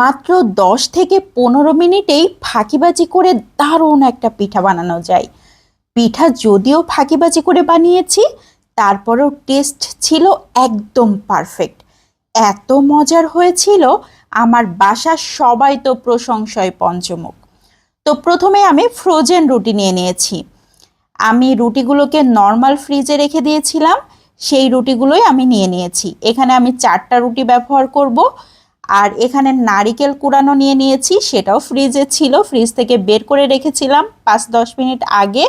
মাত্র দশ থেকে পনেরো মিনিটেই ফাঁকিবাজি করে দারুণ একটা পিঠা বানানো যায়। পিঠা যদিও ফাঁকিবাজি করে বানিয়েছি, তারপরেও টেস্ট ছিল একদম পারফেক্ট এত মজার হয়েছিল, আমার বাসার সবাই তো প্রশংসায় পঞ্চমুখ। তো প্রথমে আমি ফ্রোজেন রুটি নিয়ে নিয়েছি। আমি রুটিগুলোকে নর্মাল ফ্রিজে রেখে দিয়েছিলাম, সেই রুটিগুলোই আমি নিয়ে নিয়েছি। এখানে আমি চারটা রুটি ব্যবহার করব আর এখানে নারিকেল কুড়ানো নিয়ে নিয়েছি, সেটাও ফ্রিজে ছিল। ফ্রিজ থেকে বের করে রেখেছিলাম পাঁচ দশ মিনিট আগে।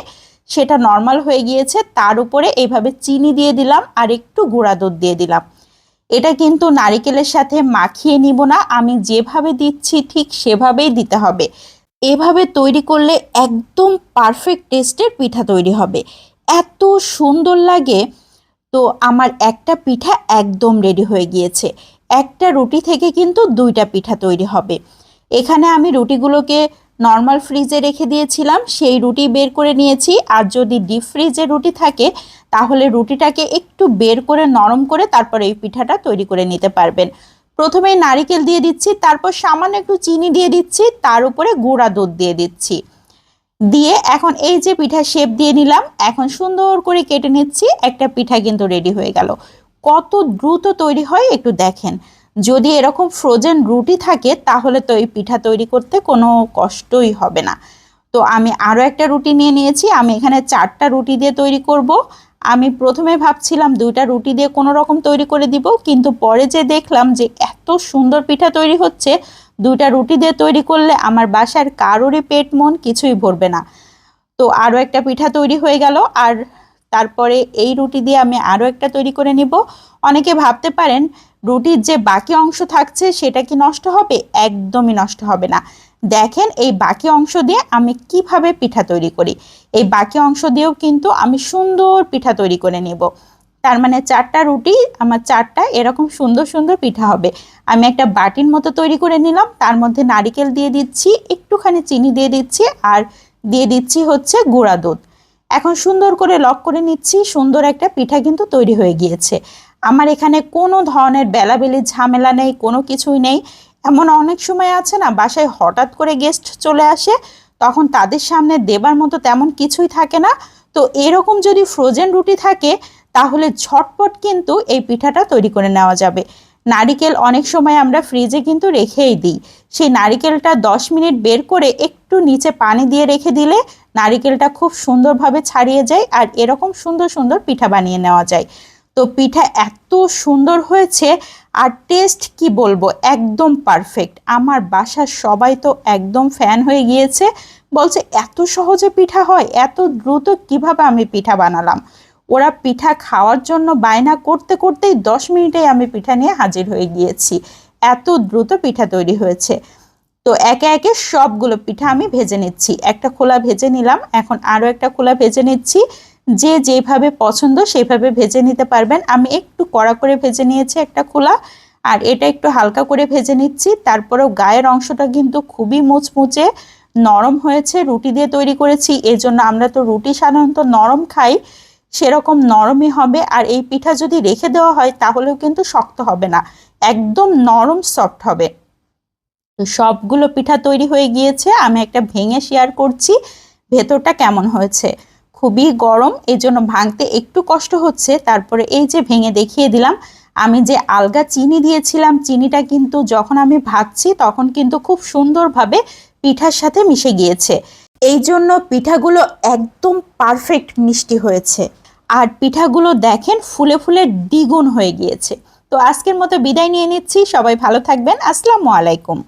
সেটা নর্মাল হয়ে গিয়েছে, তার উপরে এইভাবে চিনি দিয়ে দিলাম আর একটু গুঁড়া দুধ দিয়ে দিলাম। এটা কিন্তু নারিকেলের সাথে মাখিয়ে নিব না, আমি যেভাবে দিচ্ছি ঠিক সেভাবেই দিতে হবে। এভাবে তৈরি করলে একদম পারফেক্ট টেস্টের পিঠা তৈরি হবে। এত সুন্দর লাগে। তো আমার একটা পিঠা একদম রেডি হয়ে গিয়েছে। একটা রুটি থেকে কিন্তু দুইটা পিঠা তৈরি হবে। এখানে আমি রুটিগুলোকে নর্মাল ফ্রিজে রেখে দিয়েছিলাম, সেই রুটি বের করে নিয়েছি। আর যদি ডিপ ফ্রিজে রুটি থাকে, তাহলে রুটিটাকে একটু বের করে নরম করে তারপর এই পিঠাটা তৈরি করে নিতে পারবেন। প্রথমে নারিকেল দিয়ে দিচ্ছি, তারপর সামান্য একটু চিনি দিয়ে দিচ্ছি, তার উপরে গুঁড়া দুধ দিয়ে দিচ্ছি। দিয়ে এখন এই যে পিঠা শেপ দিয়ে নিলাম, এখন সুন্দর করে কেটে নিচ্ছি, একটা পিঠা কিন্তু রেডি হয়ে গেল। কত দ্রুত তৈরি হয় একটু দেখেন। যদি এরকম ফ্রোজেন রুটি থাকে, তাহলে তো এই পিঠা তৈরি করতে কোনো কষ্টই হবে না। তো আমি আরও একটা রুটি নিয়ে নিয়েছি, আমি এখানে চারটা রুটি দিয়ে তৈরি করব। আমি প্রথমে ভাবছিলাম দুইটা রুটি দিয়ে কোনো রকম তৈরি করে দিব, কিন্তু পরে যে দেখলাম যে এত সুন্দর পিঠা তৈরি হচ্ছে, দুইটা রুটি দিয়ে তৈরি করলে আমার বাসার কারোরই পেট মন কিছুই ভরবে না। তো আরও একটা পিঠা তৈরি হয়ে গেল, আর তারপরে এই রুটি দিয়ে আমি আরও একটা তৈরি করে নিব। অনেকে ভাবতে পারেন রুটির যে বাকি অংশ থাকছে সেটা কি নষ্ট হবে? একদমই নষ্ট হবে না। দেখেন এই বাকি অংশ দিয়ে আমি কীভাবে পিঠা তৈরি করি? এই বাকি অংশ দিয়েও কিন্তু আমি সুন্দর পিঠা তৈরি করে নেব। তার মানে চারটা রুটি, আমার চারটা এরকম সুন্দর সুন্দর পিঠা হবে। আমি একটা বাটির মতো তৈরি করে নিলাম, তার মধ্যে নারিকেল দিয়ে দিচ্ছি, একটুখানি চিনি দিয়ে দিচ্ছি, আর দিয়ে দিচ্ছি হচ্ছে গুঁড়া দুধ। এখন সুন্দর করে লক করে নিচ্ছি। সুন্দর একটা পিঠা কিন্তু তৈরি হয়ে গিয়েছে। আমার এখানে কোনো ধরনের বেলাবেলির ঝামেলা নেই, কোনো কিছুই নেই। এমন অনেক সময় আছে না, বাসায় হঠাৎ করে গেস্ট চলে আসে, তখন তাদের সামনে দেবার মতো তেমন কিছুই থাকে না। তো এরকম যদি ফ্রোজেন রুটি থাকে, তাহলে ঝটপট কিন্তু এই পিঠাটা তৈরি করে নেওয়া যাবে। নারিকেল অনেক সময় আমরা ফ্রিজে কিন্তু রেখেই দিই। সেই নারিকেলটা দশ মিনিট বের করে একটু নিচে পানি দিয়ে রেখে দিলে নারিকেলটা খুব সুন্দরভাবে ছাড়িয়ে যায় আর এরকম সুন্দর সুন্দর পিঠা বানিয়ে নেওয়া যায়। তো পিঠা এত সুন্দর হয়েছে আর টেস্ট কি বলব? একদম পারফেক্ট আমার বাসার সবাই তো একদম ফ্যান হয়ে গিয়েছে। বলছে, এত সহজে পিঠা হয়, এত দ্রুত কীভাবে আমি পিঠা বানালাম? ওরা পিঠা খাওয়ার জন্য বায়না করতে করতেই দশ মিনিটেই আমি পিঠা নিয়ে হাজির হয়ে গিয়েছি। এত দ্রুত পিঠা তৈরি হয়েছে। তো একে একে সবগুলো পিঠা আমি ভেজে নিচ্ছি। একটা খোলা ভেজে নিলাম, এখন আরও একটা খোলা ভেজে নিচ্ছি। যে যেভাবে পছন্দ সেভাবে ভেজে নিতে পারবেন। আমি একটু কড়া করে ভেজে নিয়েছি একটা খোলা, আর এটা একটু হালকা করে ভেজে নিচ্ছি। তারপরেও গায়ের অংশটা কিন্তু খুবই মুচমুচে, নরম হয়েছে, রুটি দিয়ে তৈরি করেছি। এই জন্য আমরা তো রুটি সাধারণত নরম খাই। সেরকম নরমই হবে আর এই পিঠা যদি রেখে দেওয়া হয় তাহলেও কিন্তু শক্ত হবে না, একদম নরম সফট হবে। তো সবগুলো পিঠা তৈরি হয়ে গিয়েছে, আমি একটা ভেঙে শেয়ার করছি, ভেতরটা কেমন হয়েছে? খুবই গরম এই জন্য ভাঙতে একটু কষ্ট হচ্ছে, তারপরে এই যে ভেঙে দেখিয়ে দিলাম, আমি যে আলগা চিনি দিয়েছিলাম, চিনিটা কিন্তু যখন আমি ভাজছি তখন কিন্তু খুব সুন্দরভাবে পিঠার সাথে মিশে গিয়েছে। এই জন্য পিঠাগুলো একদম পারফেক্ট মিষ্টি হয়েছে। আর পিঠাগুলো দেখেন ফুলে ফুলে দ্বিগুণ হয়ে গিয়েছে। তো আজকের মতো বিদায় নিয়ে নিচ্ছি। সবাই ভালো থাকবেন। আসসালামু আলাইকুম।